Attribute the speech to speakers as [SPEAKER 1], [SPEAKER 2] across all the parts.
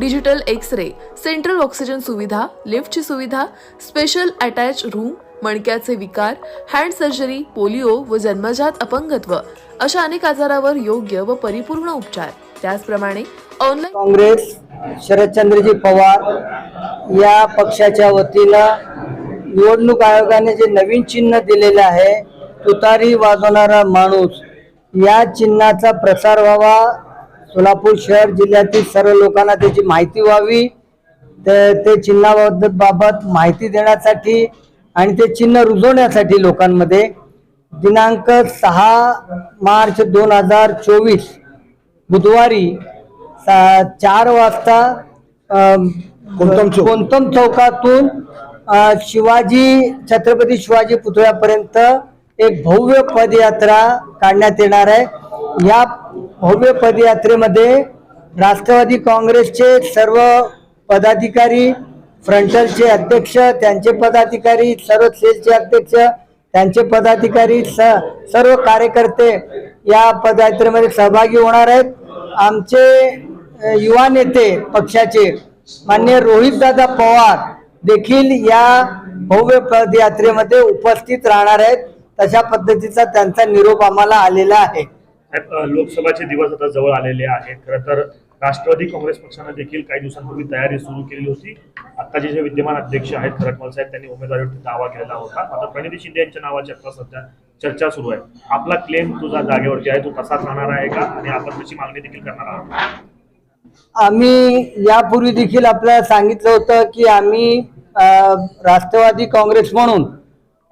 [SPEAKER 1] digital X ray central oxygen सुविधा लिफ्टची सुविधा स्पेशल अटॅच रूम मणक्याचे विकार हँड सर्जरी पोलिओ व जन्मजात अपंगत्व अशा अनेक आजारावर योग्य व परिपूर्ण उपचार. त्याचप्रमाणे ऑनलाईन
[SPEAKER 2] काँग्रेस शरदचंद्रजी पवार या पक्षाच्या वतीनं निवडणूक आयोगाने जे नवीन चिन्ह दिलेलं आहे तुतारी वाजवणारा माणूस या चिन्हाचा प्रसार व्हावा सोलापूर शहर जिल्ह्यातील सर्व लोकांना त्याची माहिती व्हावी. तर ते चिन्हाबाबत बाबत माहिती देण्यासाठी आणि ते चिन्ह रुजवण्यासाठी लोकांमध्ये. दिनांक सहा मार्च दोन हजार चोवीस बुधवारी सा- चार वाजता
[SPEAKER 3] कोणतम चौक.
[SPEAKER 2] कोणतम चौकातून शिवाजी छत्रपती शिवाजी पुतळ्यापर्यंत एक भव्य पदयात्रा काढण्यात येणार आहे. या भव्य पदयात्रेमध्ये राष्ट्रवादी काँग्रेसचे सर्व पदाधिकारी फ्रंटलचे अध्यक्ष त्यांचे पदाधिकारी सर्व सेलचे अध्यक्ष त्यांचे पदाधिकारी स सर्व कार्यकर्ते या पदयात्रेमध्ये सहभागी होणार आहेत. आमचे युवा नेते पक्षाचे मान्य रोहितदादा पवार देखील या भव्य पदयात्रेमध्ये उपस्थित राहणार आहेत. तशा पद्धतीचा त्यांचा निरोप आम्हाला आलेला आहे.
[SPEAKER 3] लोकसभाचे दिवस आता जवळ आलेले आहेत. खरं तर राष्ट्रवादी काँग्रेस पक्षानं देखील काही दिवसांपूर्वी तयारी सुरू केलेली होती. आत्ताचे जे विद्यमान अध्यक्ष आहेत खरटमल साहेब त्यांनी उमेदवारीवरती दावा केलेला होता. आता प्रणिती शिंदे यांच्या नावाची आता सध्या चर्चा सुरू आहे. आपला क्लेम तुझा जागेवरती आहे तो तसाच राहणार आहे का? आणि आपण त्याची मागणी देखील करणार आहोत.
[SPEAKER 2] आम्ही यापूर्वी देखील आपल्याला सांगितलं होतं की आम्ही राष्ट्रवादी काँग्रेस म्हणून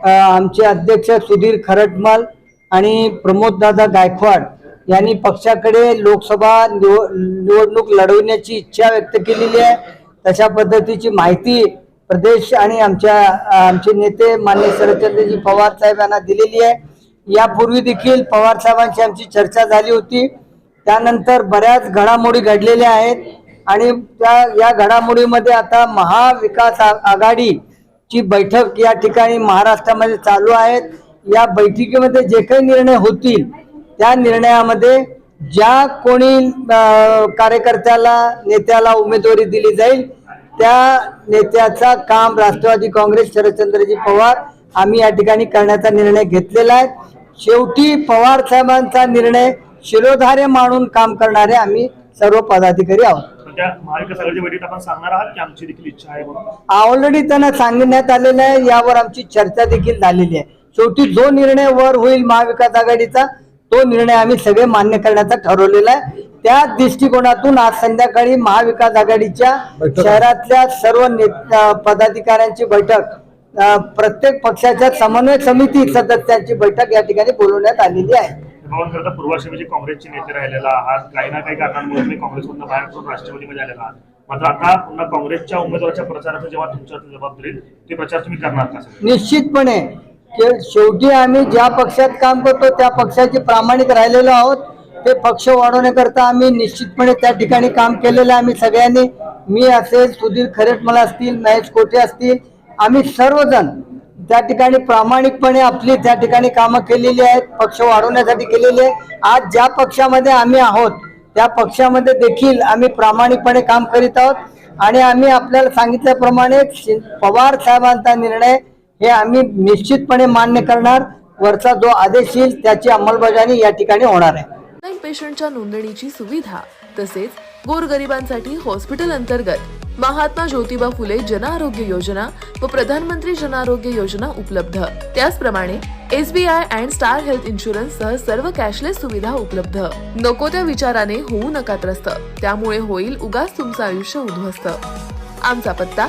[SPEAKER 2] आमचे अध्यक्ष सुधीर खरटमल आणि प्रमोददादा गायकवाड यांनी पक्षाकडे लोकसभा निव निवडणूक लढवण्याची इच्छा व्यक्त केलेली आहे. तशा पद्धतीची माहिती प्रदेश आणि आमच्या आमचे नेते मान्य शरदचंद्रजी पवार साहेब यांना दिलेली आहे. यापूर्वी देखील पवार साहेबांची आमची चर्चा झाली होती. त्यानंतर बऱ्याच घडामोडी घडलेल्या आहेत आणि त्या या घडामोडीमध्ये आता महाविकास आघाडीची बैठक या ठिकाणी महाराष्ट्रामध्ये चालू आहेत. या बैठकीमध्ये जे काही निर्णय होतील त्या निर्णयामध्ये ज्या कोणी कार्यकर्त्याला नेत्याला उमेदवारी दिली जाईल त्या नेत्याचा काम राष्ट्रवादी काँग्रेस शरदचंद्रजी पवार आम्ही या ठिकाणी करण्याचा निर्णय घेतलेला आहे. शेवटी पवार साहेबांचा निर्णय शिरोधार्य मानून काम करणारे आम्ही सर्व पदाधिकारी आहोत. ऑलरेडी त्यांना सांगण्यात आलेलं आहे यावर आमची चर्चा देखील झालेली आहे. शेवटी जो निर्णय वर होईल महाविकास आघाडीचा तो निर्णय आम्ही सगळे मान्य करण्याचा ठरवलेला आहे त्या दृष्टिकोनातून आज संध्याकाळी महाविकास आघाडीच्या. शहरातल्या सर्व पदाधिकाऱ्यांची बैठक प्रत्येक पक्षाच्या समन्वय समिती सदस्यांची बैठक या ठिकाणी बोलवण्यात आलेली आहे
[SPEAKER 3] भवन करता पूर्वाश्रमीचे काँग्रेसचे नेते राहिलेला आहात काही ना काही कारणांमुळे तुम्ही काँग्रेसमधून बाहेर पडून राष्ट्रवादीमध्ये आलेला आहात मात्र आता पुन्हा काँग्रेसच्या उमेदवाराच्या प्रचाराचं जेव्हा तुमच्यावरती जबाबदारी येईल, ते प्रचार तुम्ही करणार का सर?
[SPEAKER 2] निश्चितपणे शेवटी आम्ही ज्या पक्षात काम करतो त्या पक्षाचे प्रामाणिक राहिलेलो आहोत. ते पक्ष वाढवण्याकरता आम्ही निश्चितपणे त्या ठिकाणी काम केलेलं आहे. आम्ही सगळ्यांनी मी असेल सुधीर खरेटमला असतील महेश कोठे असतील आम्ही सर्वजण त्या ठिकाणी प्रामाणिकपणे आपली त्या ठिकाणी कामं केलेली आहेत पक्ष वाढवण्यासाठी केलेली आहे आज ज्या पक्षामध्ये आम्ही आहोत त्या पक्षामध्ये देखील आम्ही प्रामाणिकपणे काम करीत आहोत. आणि आम्ही आपल्याला सांगितल्याप्रमाणे पवार साहेबांचा निर्णय हे आम्ही निश्चितपणे मान्य करणार. वरचा जो आदेश येईल त्याची अंमलबजावणी या ठिकाणी होणार आहे.
[SPEAKER 1] ऑनलाईन पेशंटच्या नोंदणीची सुविधा तसेच गोरगरिबांसाठी हॉस्पिटल अंतर्गत महात्मा ज्योतिबा फुले जन आरोग्य योजना व प्रधानमंत्री जन आरोग्य योजना उपलब्ध. त्याचप्रमाणे SBI and star health insurance सह सर्व कॅशलेस सुविधा उपलब्ध. नको त्या विचाराने होऊ नका त्रस्त. त्यामुळे होईल उगाच तुमचं आयुष्य उद्ध्वस्त. आमचा पत्ता